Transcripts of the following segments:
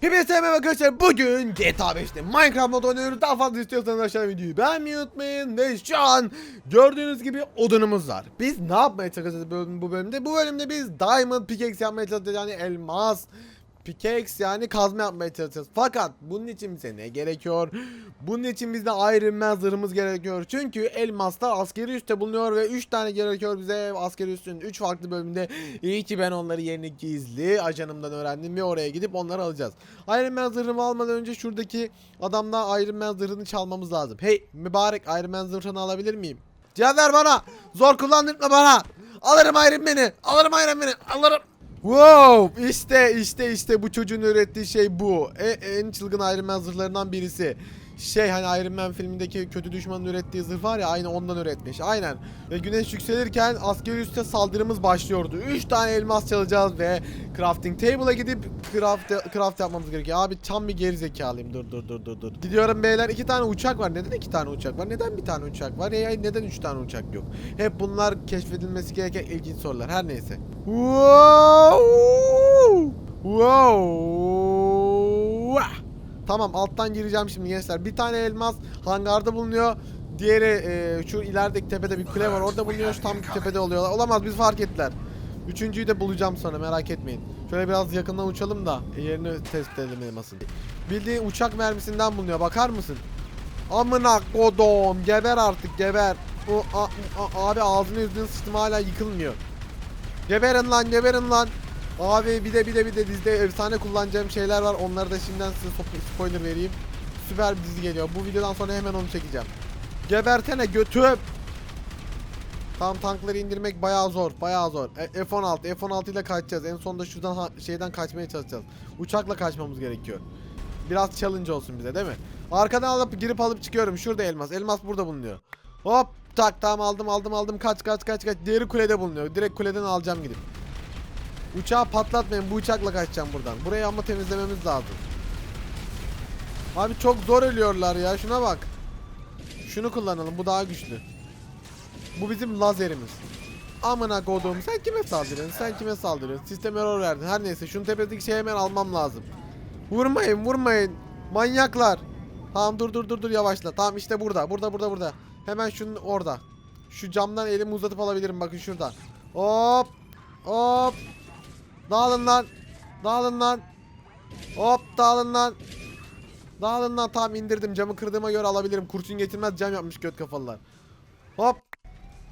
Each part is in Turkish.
Hepinize merhaba arkadaşlar. Bugün GTA 5'te Minecraft mod oynuyoruz. Daha fazla istiyorsanız aşağı videoyu beğenmeyi unutmayın. Ve şu an gördüğünüz gibi odunumuz var. Biz ne yapmaya çalışacağız bu bölümde? Bu bölümde biz Diamond Pickaxe yapmaya çalışacağız. Yani elmas Pickaxe yani kazma yapmaya çalışacağız. Fakat bunun için bize ne gerekiyor? Bunun için bizde Iron Man zırhımız gerekiyor. Çünkü elmaslar askeri üste bulunuyor ve 3 tane gerekiyor bize askeri üstün 3 farklı bölümde. İyi ki ben onları yeni gizli ajanımdan öğrendim ve oraya gidip onları alacağız. Iron Man zırhımı almadan önce şuradaki adamla Iron Man zırhını çalmamız lazım. Hey mübarek Iron Man zırhını alabilir miyim? Cevap ver bana. Zor kullandırma bana. Alırım Iron Man'i. Alırım Iron Man'i. Alırım. Wow işte işte işte bu çocuğun ürettiği şey bu. E- en çılgın Iron Man zırhlarından birisi. Şey hani Iron Man filmindeki kötü düşmanın ürettiği zırh var ya aynı ondan üretmiş. Aynen. Ve güneş yükselirken askeri üste saldırımız başlıyordu. 3 tane elmas çalacağız ve crafting table'a gidip craft, craft yapmamız gerekiyor. Abi tam bir geri zekalıyım. Dur dur dur dur dur. Gidiyorum beyler. iki tane uçak var. Neden iki tane uçak var? Neden bir tane uçak var? Ya neden üç tane uçak yok? Hep bunlar keşfedilmesi gereken ilginç sorular. Her neyse. Wow! Wow! Tamam alttan gireceğim şimdi gençler. Bir tane elmas hangarda bulunuyor. Diğeri e, şu ilerideki tepede bir kule var. Orada bulunuyor. Şu tam tepede oluyorlar. Olamaz biz fark ettiler. Üçüncüyü de bulacağım sonra merak etmeyin. Şöyle biraz yakından uçalım da e, yerini tespit edelim elmasın. Bildiğin uçak mermisinden bulunuyor. Bakar mısın? Amına kodum. Geber artık geber. O a- a- abi ağzını yüzünü sıçtım hala yıkılmıyor. Geberin lan geberin lan. Abi bir de bir de bir de dizide efsane kullanacağım şeyler var. Onları da şimdiden size spoiler vereyim. Süper bir dizi geliyor. Bu videodan sonra hemen onu çekeceğim. Gebertene götüm. Tam tankları indirmek bayağı zor, bayağı zor. E, F16, F16 ile kaçacağız. En sonunda şuradan şeyden kaçmaya çalışacağız. Uçakla kaçmamız gerekiyor. Biraz challenge olsun bize değil mi? Arkadan alıp girip alıp çıkıyorum. Şurada elmas. Elmas burada bulunuyor. Hop tak tamam aldım aldım aldım kaç kaç kaç kaç. Diğeri kulede bulunuyor. Direkt kuleden alacağım gidip. Uçağı patlatmayın. Bu uçakla kaçacağım buradan. Burayı ama temizlememiz lazım. Abi çok zor ölüyorlar ya. Şuna bak. Şunu kullanalım. Bu daha güçlü. Bu bizim lazerimiz. Amına kodum. Sen kime saldırıyorsun? Sen kime saldırıyorsun? Sistem error verdi. Her neyse. Şunun tepedeki şeyi hemen almam lazım. Vurmayın vurmayın. Manyaklar. Tamam dur dur dur dur yavaşla. Tamam işte burada. Burada burada burada. Hemen şunun orada. Şu camdan elimi uzatıp alabilirim. Bakın şurada. Hop. Hop. Dağılın lan. Dağılın lan. Hop dağılın lan. Dağılın lan tamam indirdim camı kırdığıma göre alabilirim. Kurşun getirmez cam yapmış göt kafalılar. Hop.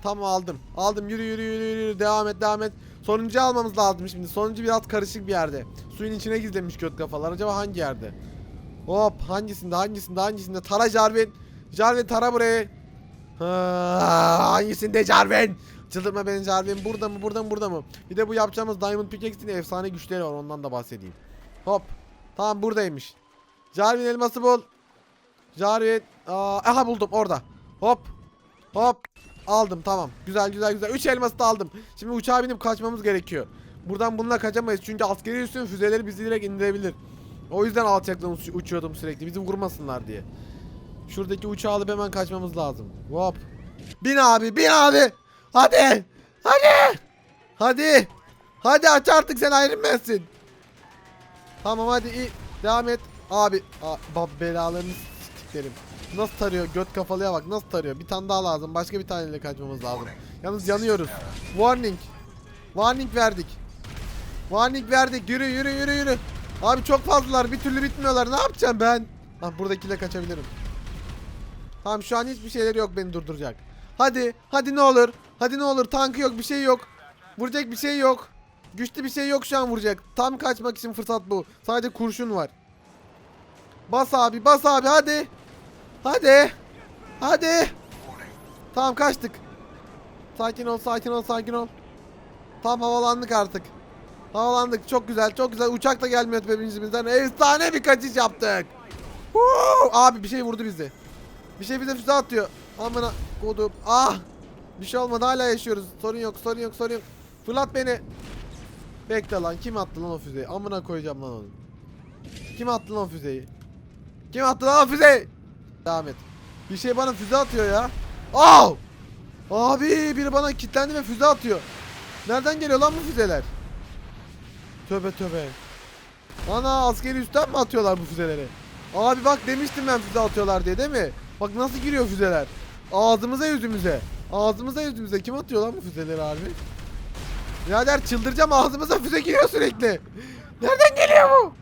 Tamam aldım. Aldım yürü yürü yürü yürü devam et devam et. Sonuncuyu almamız lazım şimdi. Sonuncu biraz karışık bir yerde. Suyun içine gizlenmiş göt kafalar. Acaba hangi yerde? Hop hangisinde hangisinde hangisinde? Tara Jarvin. Jarvin tara burayı. Ha, hangisinde Jarvin? Çıldırma Jarvin. Burada mı burada mı burada mı? Bir de bu yapacağımız Diamond Pickaxe'in efsane güçleri var. Ondan da bahsedeyim. Hop. Tamam buradaymış. Jarvin elması bul. Jarvin. Aa, aha buldum orada. Hop. Hop. Aldım tamam. Güzel güzel güzel. 3 elması da aldım. Şimdi uçağa binip kaçmamız gerekiyor. Buradan bununla kaçamayız. Çünkü askeri üstün füzeleri bizi direkt indirebilir. O yüzden alçaktan uç- uçuyordum sürekli. Bizi vurmasınlar diye. Şuradaki uçağı alıp hemen kaçmamız lazım. Hop. Bin abi bin abi. Hadi. Hadi. Hadi. Hadi aç artık sen Iron Man'sin. Tamam hadi iyi. Devam et. Abi. Bab belalarını siktiklerim. Nasıl tarıyor? Göt kafalıya bak. Nasıl tarıyor? Bir tane daha lazım. Başka bir taneyle kaçmamız lazım. Yalnız yanıyoruz. Warning. Warning verdik. Warning verdik. Yürü yürü yürü yürü. Abi çok fazlalar. Bir türlü bitmiyorlar. Ne yapacağım ben? Ah buradakiyle kaçabilirim. Tamam şu an hiçbir şeyleri yok beni durduracak. Hadi. Hadi ne olur. Hadi ne olur. Tankı yok. Bir şey yok. Vuracak bir şey yok. Güçlü bir şey yok şu an vuracak. Tam kaçmak için fırsat bu. Sadece kurşun var. Bas abi bas abi hadi. Hadi. Hadi. Tamam kaçtık. Sakin ol sakin ol sakin ol. Tam havalandık artık. Havalandık çok güzel çok güzel. Uçak da gelmiyor tepemizden. Efsane bir kaçış yaptık. Woo! Abi bir şey vurdu bizi. Bir şey bize füze atıyor. Amına kodum. Ah. Bir şey olmadı hala yaşıyoruz. Sorun yok sorun yok sorun yok. Fırlat beni. Bekle lan kim attı lan o füzeyi? Amına koyacağım lan onu. Kim attı lan o füzeyi? Kim attı lan o füzeyi? Devam et. Bir şey bana füze atıyor ya. Al! Abi biri bana kilitlendi ve füze atıyor. Nereden geliyor lan bu füzeler? Tövbe tövbe. Ana askeri üstten mi atıyorlar bu füzeleri? Abi bak demiştim ben füze atıyorlar diye değil mi? Bak nasıl giriyor füzeler. Ağzımıza yüzümüze. Ağzımıza yüzümüze. Kim atıyor lan bu füzeleri abi? Birader çıldıracağım ağzımıza füze giriyor sürekli. Nereden geliyor bu?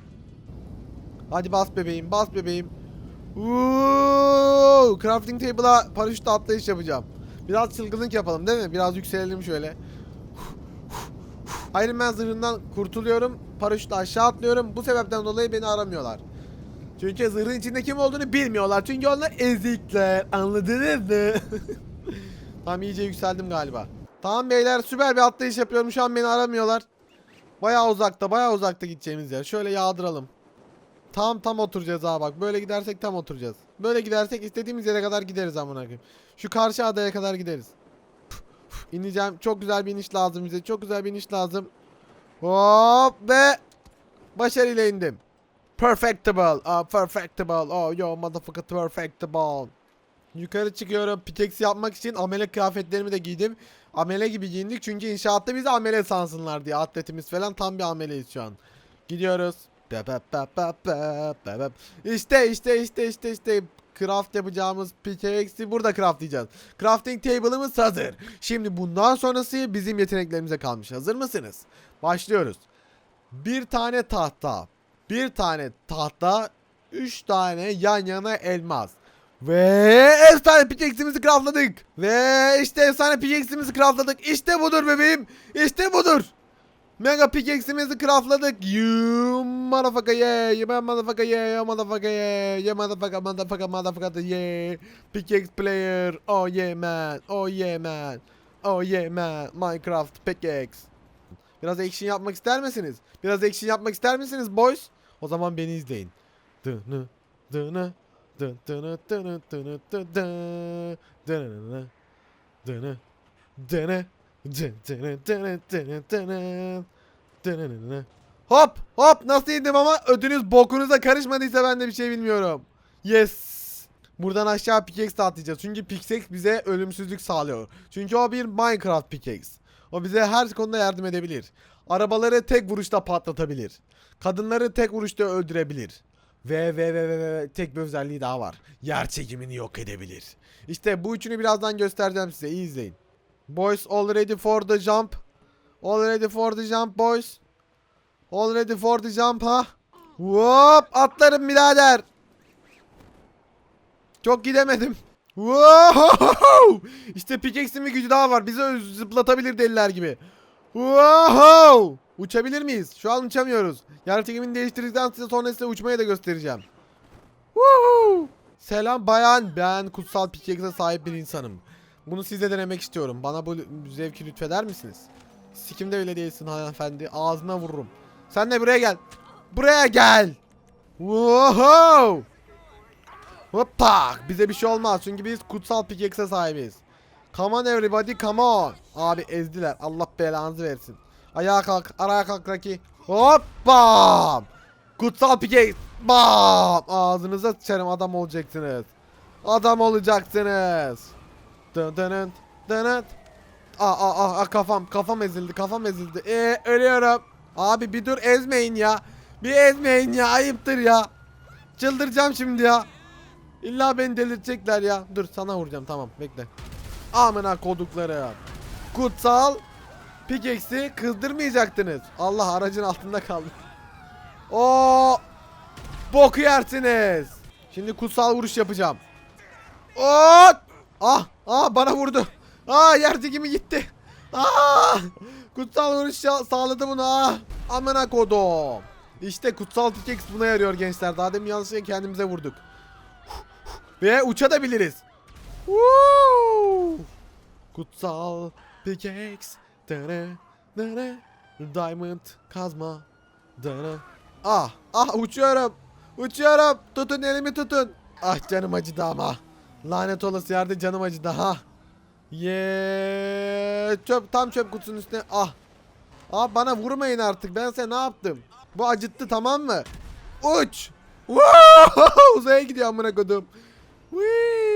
Hadi bas bebeğim bas bebeğim. Uuu, crafting table'a paraşütle atlayış yapacağım. Biraz çılgınlık yapalım değil mi? Biraz yükselelim şöyle. Iron Man zırhından kurtuluyorum. Paraşütle aşağı atlıyorum. Bu sebepten dolayı beni aramıyorlar. Çünkü zırhın içinde kim olduğunu bilmiyorlar. Çünkü onlar ezikler. Anladınız mı? tamam iyice yükseldim galiba. Tamam beyler süper bir atlayış yapıyorum. Şu an beni aramıyorlar. Bayağı uzakta bayağı uzakta gideceğimiz yer. Şöyle yağdıralım. Tam tam oturacağız ha bak. Böyle gidersek tam oturacağız. Böyle gidersek istediğimiz yere kadar gideriz amına koyayım. Şu karşı adaya kadar gideriz. İneceğim. Çok güzel bir iniş lazım bize. Çok güzel bir iniş lazım. Hop ve başarıyla indim. Perfectable. Ah, perfectable. Oh yo motherfucker perfectable. Yukarı çıkıyorum. Pickaxe yapmak için amele kıyafetlerimi de giydim. Amele gibi giyindik çünkü inşaatta bizi amele sansınlar diye. Atletimiz falan tam bir ameleyiz şu an. Gidiyoruz. İşte işte işte işte işte craft yapacağımız pickaxe'i burada craftlayacağız. Crafting table'ımız hazır. Şimdi bundan sonrası bizim yeteneklerimize kalmış. Hazır mısınız? Başlıyoruz. Bir tane tahta, bir tane tahta, üç tane yan yana elmas. Ve efsane pickaxe'imizi craftladık. Ve işte efsane pickaxe'imizi craftladık. İşte budur bebeğim. İşte budur. Mega pickaxe'imizi craftladık. You motherfucker yeah. You motherfucker yeah. You motherfucker yeah. You motherfucker motherfucker motherfucker yeah. Pickaxe player. Oh yeah man. Oh yeah man. Oh yeah man. Minecraft pickaxe. Biraz action yapmak ister misiniz? Biraz action yapmak ister misiniz boys? O zaman beni izleyin. Dını dını dın dını dını dını dı dı. Dını dını dını dını dını dını dını dını dını dını. Hop hop nasıl indim ama ödünüz bokunuza karışmadıysa ben de bir şey bilmiyorum. Yes. Buradan aşağı pickaxe atlayacağız. Çünkü pickaxe bize ölümsüzlük sağlıyor. Çünkü o bir Minecraft pickaxe. O bize her konuda yardım edebilir. Arabaları tek vuruşta patlatabilir. Kadınları tek vuruşta öldürebilir. Ve ve ve ve, ve tek bir özelliği daha var. Yer çekimini yok edebilir. İşte bu üçünü birazdan göstereceğim size. İyi izleyin. Boys all ready for the jump. All ready for the jump boys. All ready for the jump ha. Hop atlarım birader. Çok gidemedim. Wow! İşte pickaxe'in bir gücü daha var. Bizi zıplatabilir deliler gibi. Wow! Uçabilir miyiz? Şu an uçamıyoruz. Yer çekimini değiştirdikten size sonra size uçmayı da göstereceğim. Woohoo! Selam bayan. Ben kutsal pickaxe'e sahip bir insanım. Bunu size denemek istiyorum. Bana bu zevki lütfeder misiniz? Sikimde bile değilsin hanımefendi. Ağzına vururum. Sen de buraya gel. Buraya gel. Wow! Hoppa! Bize bir şey olmaz çünkü biz kutsal pickaxe'e sahibiz. Come on everybody come on. Abi ezdiler. Allah belanızı versin. Ayağa kalk. Araya kalk Raki. Hoppa! Kutsal pickaxe. Bam! Ağzınıza sıçarım adam olacaksınız. Adam olacaksınız. Dın dın dın. Aa, aa, aa, kafam kafam ezildi kafam ezildi. Ee, ölüyorum. Abi bir dur ezmeyin ya. Bir ezmeyin ya ayıptır ya. Çıldıracağım şimdi ya. İlla beni delirtecekler ya. Dur sana vuracağım tamam bekle. Amına kodukları. Kutsal pickaxe'i kızdırmayacaktınız. Allah aracın altında kaldı. O boku yersiniz. Şimdi kutsal vuruş yapacağım. O ah ah bana vurdu. Ah yer çekimi gitti. Ah kutsal vuruş sağladı bunu ah. Amına kodum. İşte kutsal pickaxe buna yarıyor gençler. Daha demin yanlışlıkla kendimize vurduk. Ve uçabiliriz. Woo! Kutsal pickaxe. Dene, dene, diamond kazma. Dene. Ah, ah uçuyorum. Uçuyorum. Tutun elimi tutun. Ah canım acıdı ama. Lanet olası yerde canım acıdı ha. Ye çöp tam çöp kutusunun üstüne. Ah. Ah bana vurmayın artık. Ben size ne yaptım? Bu acıttı tamam mı? Uç. Woo! Uzaya gidiyor amına kodum. Wee-hoo.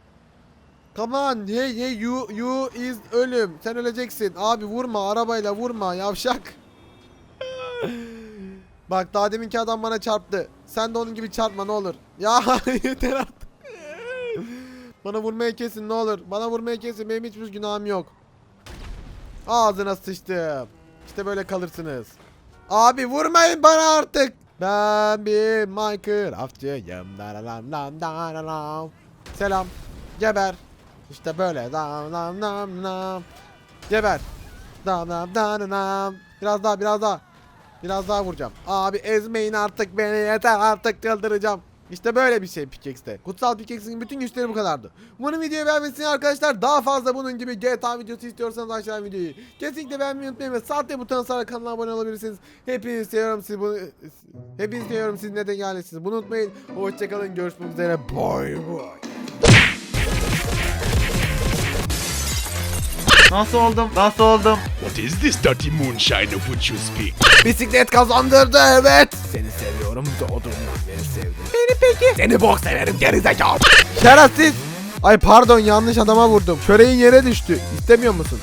Come on! Hey hey you you is ölüm. Sen öleceksin. Abi vurma arabayla vurma yavşak. Bak daha deminki adam bana çarptı. Sen de onun gibi çarpma ne olur. Ya yeter artık. bana vurmaya kesin ne olur. Bana vurmaya kesin. Benim hiçbir günahım yok. Ağzına sıçtım. İşte böyle kalırsınız. Abi vurmayın bana artık. Ben bir daralam. Selam. Geber. İşte böyle. Dam, dam, dam, dam. Geber. Dam, dam, dam, dam. Biraz daha biraz daha. Biraz daha vuracağım. Abi ezmeyin artık beni yeter artık çıldıracağım. İşte böyle bir şey pickaxe'te. Kutsal pickaxe'in bütün güçleri bu kadardı. Umarım videoyu beğenmişsiniz arkadaşlar. Daha fazla bunun gibi GTA videosu istiyorsanız aşağı videoyu. Kesinlikle beğenmeyi unutmayın ve saatte butonu sarı kanala abone olabilirsiniz. Hepinizi seviyorum sizi bunu... Hepinizi seviyorum siz neden gelirsiniz. Bunu unutmayın. Hoşçakalın görüşmek üzere. Bye bye. Nasıl oldum? Nasıl oldum? What is this dirty moonshine of which you speak? Bisiklet kazandırdı evet. Seni seviyorum doğduğumdan beri sevdim. Beni peki? Seni bok severim gerizekalı. Şerefsiz. Ay pardon yanlış adama vurdum. Çöreğin yere düştü. İstemiyor musun?